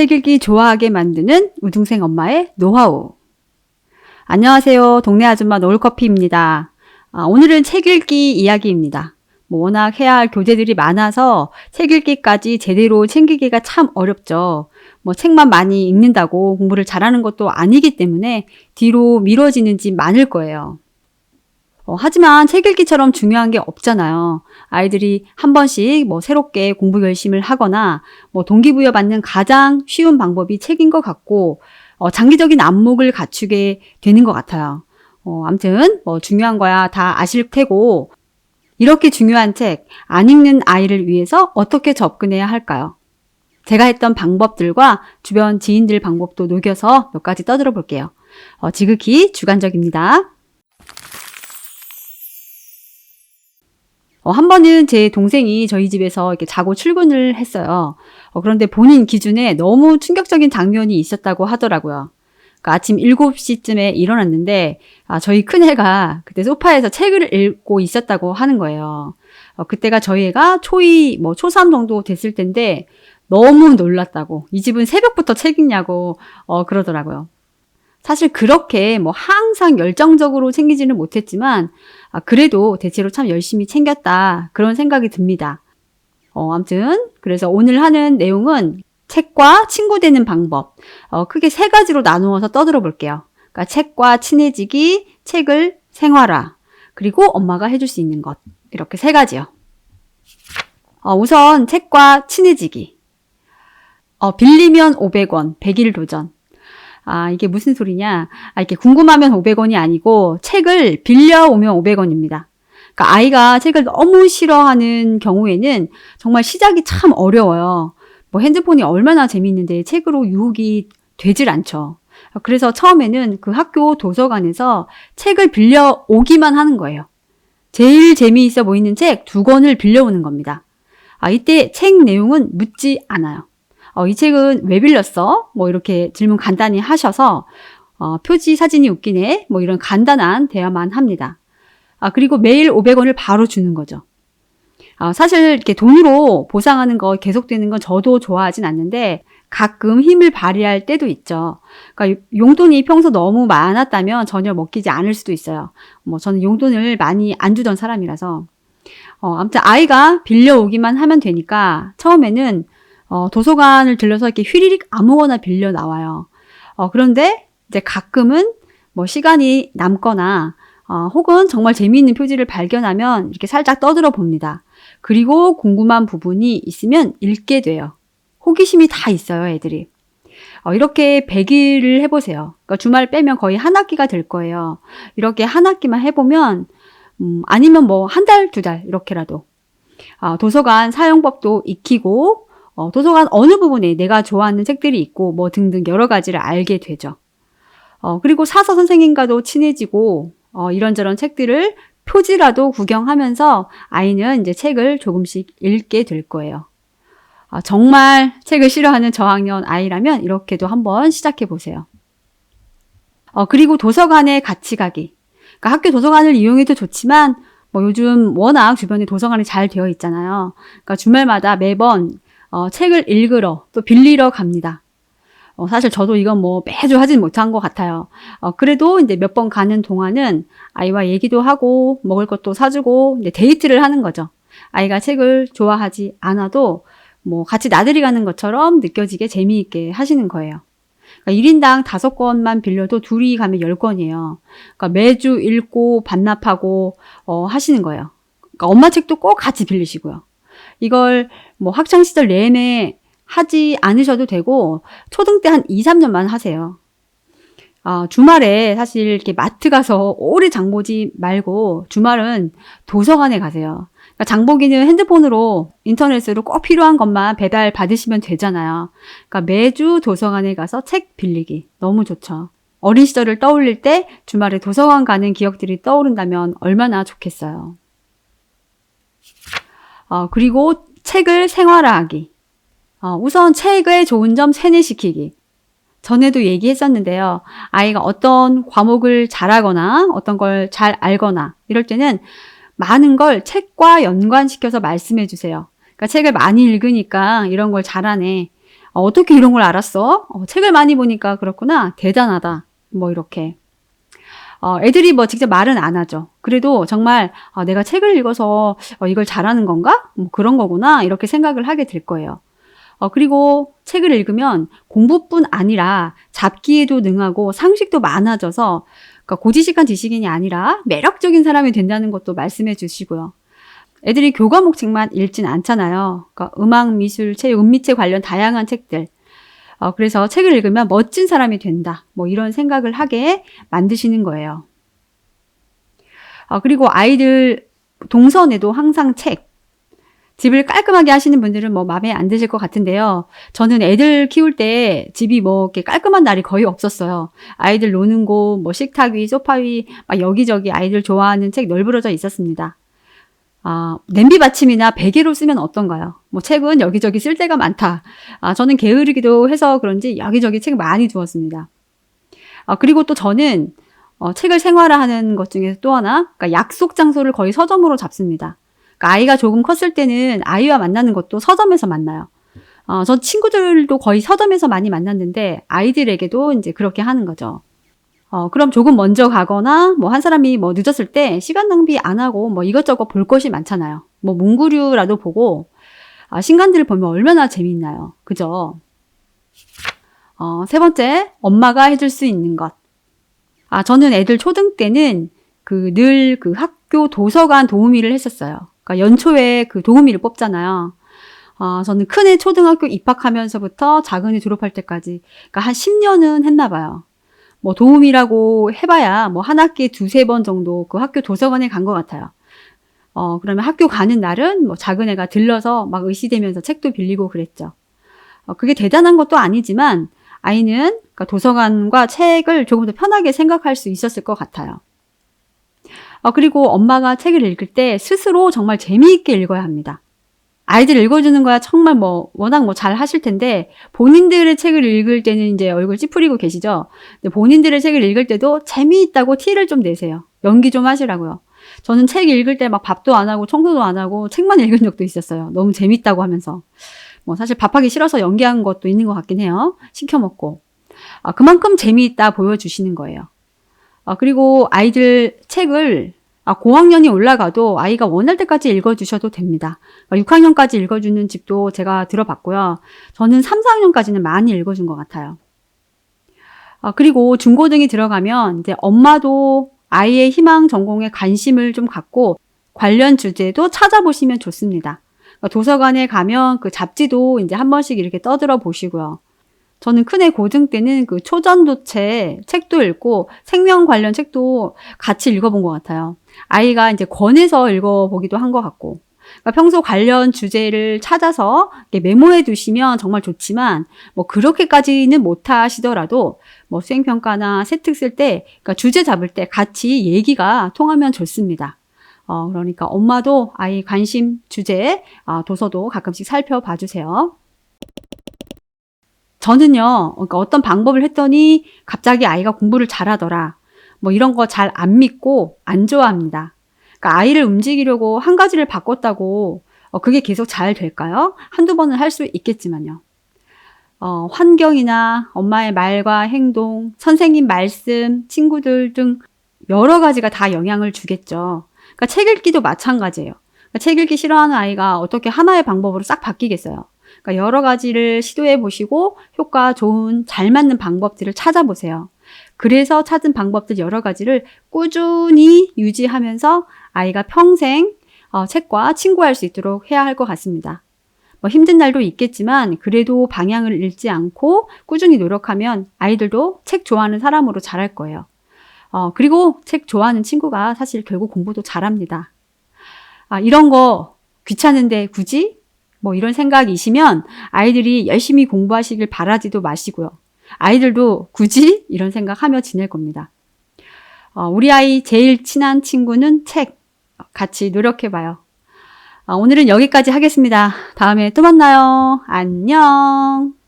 책 읽기 좋아하게 만드는 우등생 엄마의 노하우. 안녕하세요. 동네 아줌마 노을커피입니다. 아, 오늘은 책 읽기 이야기입니다. 뭐 워낙 해야 할 교재들이 많아서 책 읽기까지 제대로 챙기기가 참 어렵죠. 뭐 책만 많이 읽는다고 공부를 잘하는 것도 아니기 때문에 뒤로 미뤄지는 집 많을 거예요. 어, 하지만 책 읽기처럼 중요한 게 없잖아요. 아이들이 한 번씩 뭐 새롭게 공부 열심을 하거나 뭐 동기부여 받는 가장 쉬운 방법이 책인 것 같고 어, 장기적인 안목을 갖추게 되는 것 같아요. 어, 암튼 뭐 중요한 거야 다 아실 테고 이렇게 중요한 책 안 읽는 아이를 위해서 어떻게 접근해야 할까요? 제가 했던 방법들과 주변 지인들 방법도 녹여서 몇 가지 떠들어 볼게요. 어, 지극히 주관적입니다. 어, 한 번은 제 동생이 저희 집에서 이렇게 자고 출근을 했어요. 어, 그런데 본인 기준에 너무 충격적인 장면이 있었다고 하더라고요. 그러니까 아침 7시쯤에 일어났는데, 아, 저희 큰애가 그때 소파에서 책을 읽고 있었다고 하는 거예요. 어, 그때가 저희 애가 초이, 뭐, 초3 정도 됐을 텐데, 너무 놀랐다고. 이 집은 새벽부터 책 읽냐고, 어, 그러더라고요. 사실 그렇게 뭐 항상 열정적으로 챙기지는 못했지만, 아, 그래도 대체로 참 열심히 챙겼다. 그런 생각이 듭니다. 어, 아무튼, 그래서 오늘 하는 내용은 책과 친구 되는 방법. 어, 크게 세 가지로 나누어서 떠들어 볼게요. 그러니까 책과 친해지기, 책을 생활화, 그리고 엄마가 해줄 수 있는 것. 이렇게 세 가지요. 어, 우선 책과 친해지기. 어, 빌리면 500원, 100일 도전. 아, 이게 무슨 소리냐? 아, 이렇게 궁금하면 500원이 아니고 책을 빌려오면 500원입니다. 그러니까 아이가 책을 너무 싫어하는 경우에는 정말 시작이 참 어려워요. 뭐 핸드폰이 얼마나 재미있는데 책으로 유혹이 되질 않죠. 그래서 처음에는 그 학교 도서관에서 책을 빌려오기만 하는 거예요. 제일 재미있어 보이는 책 두 권을 빌려오는 겁니다. 아, 이때 책 내용은 묻지 않아요. 어, 이 책은 왜 빌렸어? 뭐 이렇게 질문 간단히 하셔서 어, 표지 사진이 웃기네. 뭐 이런 간단한 대화만 합니다. 아, 그리고 매일 500원을 바로 주는 거죠. 아, 사실 이렇게 돈으로 보상하는 거 계속되는 건 저도 좋아하진 않는데 가끔 힘을 발휘할 때도 있죠. 그러니까 용돈이 평소 너무 많았다면 전혀 먹히지 않을 수도 있어요. 뭐 저는 용돈을 많이 안 주던 사람이라서. 어, 아무튼 아이가 빌려오기만 하면 되니까 처음에는 어, 도서관을 들려서 이렇게 휘리릭 아무거나 빌려 나와요. 어, 그런데 이제 가끔은 뭐 시간이 남거나 어, 혹은 정말 재미있는 표지를 발견하면 이렇게 살짝 떠들어 봅니다. 그리고 궁금한 부분이 있으면 읽게 돼요. 호기심이 다 있어요, 애들이. 어, 이렇게 100일을 해보세요. 그러니까 주말 빼면 거의 한 학기가 될 거예요. 이렇게 한 학기만 해보면, 음, 아니면 뭐 한 달, 두 달, 이렇게라도. 어, 도서관 사용법도 익히고, 어, 도서관 어느 부분에 내가 좋아하는 책들이 있고 뭐 등등 여러 가지를 알게 되죠. 어, 그리고 사서 선생님과도 친해지고 어, 이런저런 책들을 표지라도 구경하면서 아이는 이제 책을 조금씩 읽게 될 거예요. 아, 정말 책을 싫어하는 저학년 아이라면 이렇게도 한번 시작해 보세요. 어, 그리고 도서관에 같이 가기. 그러니까 학교 도서관을 이용해도 좋지만 뭐 요즘 워낙 주변에 도서관이 잘 되어 있잖아요. 그러니까 주말마다 매번 어, 책을 읽으러 또 빌리러 갑니다. 어, 사실 저도 이건 뭐 매주 하진 못한 것 같아요. 어, 그래도 이제 몇 번 가는 동안은 아이와 얘기도 하고 먹을 것도 사주고 이제 데이트를 하는 거죠. 아이가 책을 좋아하지 않아도 뭐 같이 나들이 가는 것처럼 느껴지게 재미있게 하시는 거예요. 그러니까 1인당 5권만 빌려도 둘이 가면 10권이에요. 그러니까 매주 읽고 반납하고 어, 하시는 거예요. 그러니까 엄마 책도 꼭 같이 빌리시고요. 이걸 뭐 학창 시절 내내 하지 않으셔도 되고 초등 때 한 2, 3년만 하세요. 아, 주말에 사실 이렇게 마트 가서 오래 장보지 말고 주말은 도서관에 가세요. 그러니까 장보기는 핸드폰으로 인터넷으로 꼭 필요한 것만 배달 받으시면 되잖아요. 그러니까 매주 도서관에 가서 책 빌리기 너무 좋죠. 어린 시절을 떠올릴 때 주말에 도서관 가는 기억들이 떠오른다면 얼마나 좋겠어요. 어, 그리고 책을 생활화하기. 어, 우선 책의 좋은 점 세뇌시키기. 전에도 얘기했었는데요. 아이가 어떤 과목을 잘하거나 어떤 걸 잘 알거나 이럴 때는 많은 걸 책과 연관시켜서 말씀해 주세요. 그러니까 책을 많이 읽으니까 이런 걸 잘하네. 어, 어떻게 이런 걸 알았어? 어, 책을 많이 보니까 그렇구나. 대단하다. 뭐 이렇게. 어, 애들이 뭐 직접 말은 안 하죠. 그래도 정말 어, 내가 책을 읽어서 어, 이걸 잘하는 건가? 뭐 그런 거구나. 이렇게 생각을 하게 될 거예요. 어, 그리고 책을 읽으면 공부뿐 아니라 잡기에도 능하고 상식도 많아져서 그러니까 고지식한 지식인이 아니라 매력적인 사람이 된다는 것도 말씀해 주시고요. 애들이 교과목 책만 읽진 않잖아요. 그러니까 음악, 미술, 책, 은미체 관련 다양한 책들. 어, 그래서 책을 읽으면 멋진 사람이 된다. 뭐 이런 생각을 하게 만드시는 거예요. 어, 그리고 아이들 동선에도 항상 책. 집을 깔끔하게 하시는 분들은 뭐 마음에 안 드실 것 같은데요. 저는 애들 키울 때 집이 뭐 이렇게 깔끔한 날이 거의 없었어요. 아이들 노는 곳, 뭐 식탁 위, 소파 위, 막 여기저기 아이들 좋아하는 책 널브러져 있었습니다. 아, 냄비 받침이나 베개로 쓰면 어떤가요? 뭐 책은 여기저기 쓸 데가 많다. 아, 저는 게으르기도 해서 그런지 여기저기 책 많이 두었습니다. 아, 그리고 또 저는 어, 책을 생활화하는 것 중에서 또 하나, 그러니까 약속 장소를 거의 서점으로 잡습니다. 그러니까 아이가 조금 컸을 때는 아이와 만나는 것도 서점에서 만나요. 어, 전 친구들도 거의 서점에서 많이 만났는데 아이들에게도 이제 그렇게 하는 거죠. 어, 그럼 조금 먼저 가거나, 뭐, 한 사람이 뭐 늦었을 때 시간 낭비 안 하고 뭐 이것저것 볼 것이 많잖아요. 뭐, 문구류라도 보고, 아, 신간들을 보면 얼마나 재미있나요. 그죠? 어, 세 번째, 엄마가 해줄 수 있는 것. 아, 저는 애들 초등 때는 그 늘그 학교 도서관 도우미를 했었어요. 그러니까 연초에 그 도우미를 뽑잖아요. 아, 저는 큰애 초등학교 입학하면서부터 작은애 졸업할 때까지, 그러니까 한 10년은 했나 봐요. 뭐 도움이라고 해봐야 뭐 한 학기에 두세 번 정도 그 학교 도서관에 간 것 같아요. 어, 그러면 학교 가는 날은 뭐 작은 애가 들러서 막 의시되면서 책도 빌리고 그랬죠. 어, 그게 대단한 것도 아니지만 아이는 그러니까 도서관과 책을 조금 더 편하게 생각할 수 있었을 것 같아요. 어, 그리고 엄마가 책을 읽을 때 스스로 정말 재미있게 읽어야 합니다. 아이들 읽어주는 거야 정말 뭐 워낙 뭐 잘 하실 텐데 본인들의 책을 읽을 때는 이제 얼굴 찌푸리고 계시죠. 근데 본인들의 책을 읽을 때도 재미있다고 티를 좀 내세요. 연기 좀 하시라고요. 저는 책 읽을 때 막 밥도 안 하고 청소도 안 하고 책만 읽은 적도 있었어요. 너무 재밌다고 하면서. 뭐 사실 밥하기 싫어서 연기한 것도 있는 것 같긴 해요. 시켜 먹고. 아, 그만큼 재미있다 보여주시는 거예요. 아, 그리고 아이들 책을 아, 고학년이 올라가도 아이가 원할 때까지 읽어주셔도 됩니다. 6학년까지 아, 읽어주는 집도 제가 들어봤고요. 저는 3, 4학년까지는 많이 읽어준 것 같아요. 아, 그리고 중고등이 들어가면 이제 엄마도 아이의 희망 전공에 관심을 좀 갖고 관련 주제도 찾아보시면 좋습니다. 그러니까 도서관에 가면 그 잡지도 이제 한 번씩 이렇게 떠들어 보시고요. 저는 큰애 고등 때는 그 초전도체 책도 읽고 생명 관련 책도 같이 읽어본 것 같아요. 아이가 이제 권해서 읽어보기도 한 것 같고. 그러니까 평소 관련 주제를 찾아서 메모해 두시면 정말 좋지만 뭐 그렇게까지는 못 하시더라도 뭐 수행평가나 세특 쓸 때, 그러니까 주제 잡을 때 같이 얘기가 통하면 좋습니다. 어, 그러니까 엄마도 아이 관심 주제, 어, 도서도 가끔씩 살펴봐 주세요. 저는요, 그러니까 어떤 방법을 했더니 갑자기 아이가 공부를 잘하더라. 뭐 이런 거 잘 안 믿고 안 좋아합니다. 그러니까 아이를 움직이려고 한 가지를 바꿨다고 어, 그게 계속 잘 될까요? 한두 번은 할 수 있겠지만요. 어, 환경이나 엄마의 말과 행동, 선생님 말씀, 친구들 등 여러 가지가 다 영향을 주겠죠. 그러니까 책 읽기도 마찬가지예요. 그러니까 책 읽기 싫어하는 아이가 어떻게 하나의 방법으로 싹 바뀌겠어요. 그러니까 여러 가지를 시도해 보시고 효과 좋은 잘 맞는 방법들을 찾아보세요. 그래서 찾은 방법들 여러 가지를 꾸준히 유지하면서 아이가 평생 어, 책과 친구할 수 있도록 해야 할 것 같습니다. 뭐 힘든 날도 있겠지만 그래도 방향을 잃지 않고 꾸준히 노력하면 아이들도 책 좋아하는 사람으로 자랄 거예요. 어, 그리고 책 좋아하는 친구가 사실 결국 공부도 잘합니다. 아, 이런 거 귀찮은데 굳이 뭐 이런 생각이시면 아이들이 열심히 공부하시길 바라지도 마시고요. 아이들도 굳이 이런 생각하며 지낼 겁니다. 어, 우리 아이 제일 친한 친구는 책. 같이 노력해봐요. 어, 오늘은 여기까지 하겠습니다. 다음에 또 만나요. 안녕.